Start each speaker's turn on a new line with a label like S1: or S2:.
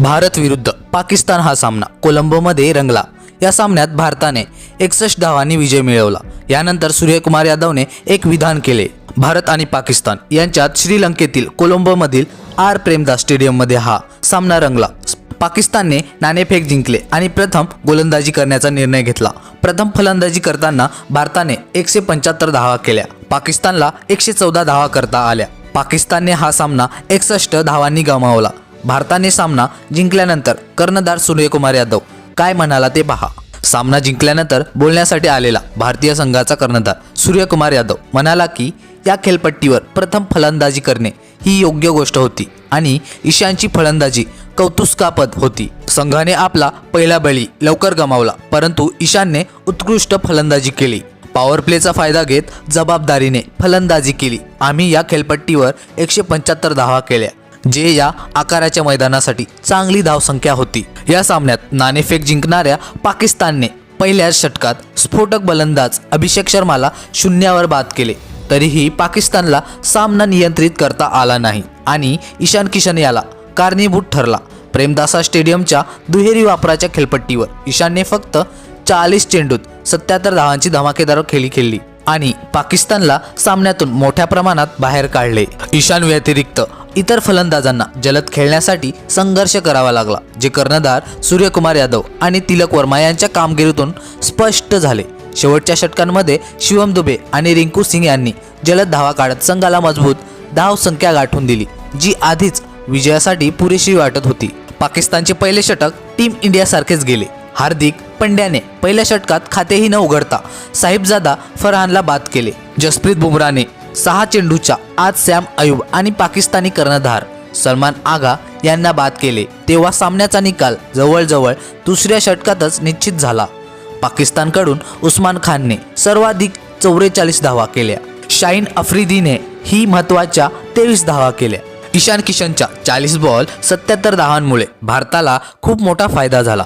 S1: भारत विरुद्ध पाकिस्तान हा सामना कोलंबोमध्ये रंगला. या सामन्यात भारताने एकसष्ट धावांनी विजय मिळवला. यानंतर सूर्यकुमार यादवने एक विधान केले. भारत आणि पाकिस्तान यांच्यात श्रीलंकेतील कोलंबोमधील आर प्रेमदास स्टेडियममध्ये हा सामना रंगला. पाकिस्तानने नाणेफेक जिंकले आणि प्रथम गोलंदाजी करण्याचा निर्णय घेतला. प्रथम फलंदाजी करताना भारताने एकशे पंच्याहत्तर धावा केल्या. पाकिस्तानला एकशे चौदा धावा करता आल्या. पाकिस्तानने हा सामना एकसष्ट धावांनी गमावला. भारताने सामना जिंकल्यानंतर कर्णधार सूर्यकुमार यादव काय म्हणाला ते पहा. सामना जिंकल्यानंतर बोलण्यासाठी आलेला भारतीय संघाचा कर्णधार सूर्यकुमार यादव म्हणाला की या खेळपट्टीवर प्रथम फलंदाजी करणे ही योग्य गोष्ट होती आणि ईशानची फलंदाजी कौतुस्कापद होती. संघाने आपला पहिला बळी लवकर गमावला परंतु ईशानने उत्कृष्ट फलंदाजी केली. पॉवर प्लेचा फायदा घेत जबाबदारीने फलंदाजी केली. आम्ही या खेळपट्टीवर एकशे पंच्याहत्तर धावा केल्या. जे या आकाराच्या मैदानासाठी चांगली धावसंख्या होती. या सामन्यात नाणेफेक जिंकणाऱ्या पाकिस्तानने पहिल्याच षटकात स्फोटक बलंदाज अभिषेक शर्माला शून्यावर बाद केले. तरीही पाकिस्तानला सामना नियंत्रित करता आला नाही आणि ईशान किशन याला कारणीभूत ठरला. प्रेमदासा स्टेडियमच्या दुहेरी वापराच्या खेळपट्टीवर ईशानने फक्त चाळीस चेंडूत सत्याहत्तर धावांची धमाकेदार खेळी खेळली आणि पाकिस्तानला सामन्यातून मोठ्या प्रमाणात बाहेर काढले. ईशान व्यतिरिक्त इतर फलंदाजांना जलद खेळण्यासाठी संघर्ष करावा लागला जे कर्णधार सूर्यकुमार यादव आणि तिलक वर्मा यांच्या कामगिरीतून स्पष्ट झाले. शेवटच्या षटकांमध्ये शिवम दुबे आणि रिंकू सिंग यांनी जलद धावा काढत संघाला मजबूत धाव संख्या गाठून दिली जी आधीच विजयासाठी पुरेशी वाटत होती. पाकिस्तानचे पहिले षटक टीम इंडियासारखेच गेले. हार्दिक पंड्याने पहिल्या षटकात खातेही न उघडता साहिबजादा फरहानला बाद केले. जसप्रीत बुमराने सहा चेंडूच्या आज सॅम अयुब आणि पाकिस्तानी कर्णधार सलमान आगा यांना बाद केले. तेव्हा सामन्याचा निकाल जवळजवळ दुसऱ्या षटकातच निश्चित झाला. पाकिस्तानकडून उस्मान खानने सर्वाधिक चौवेचाळीस धावा केल्या. शाहीन अफ्रिदीने ही महत्त्वाच्या तेवीस धावा केल्या. ईशान किशनच्या चाळीस बॉल सत्याहत्तर धावांमुळे भारताला खूप मोठा फायदा झाला.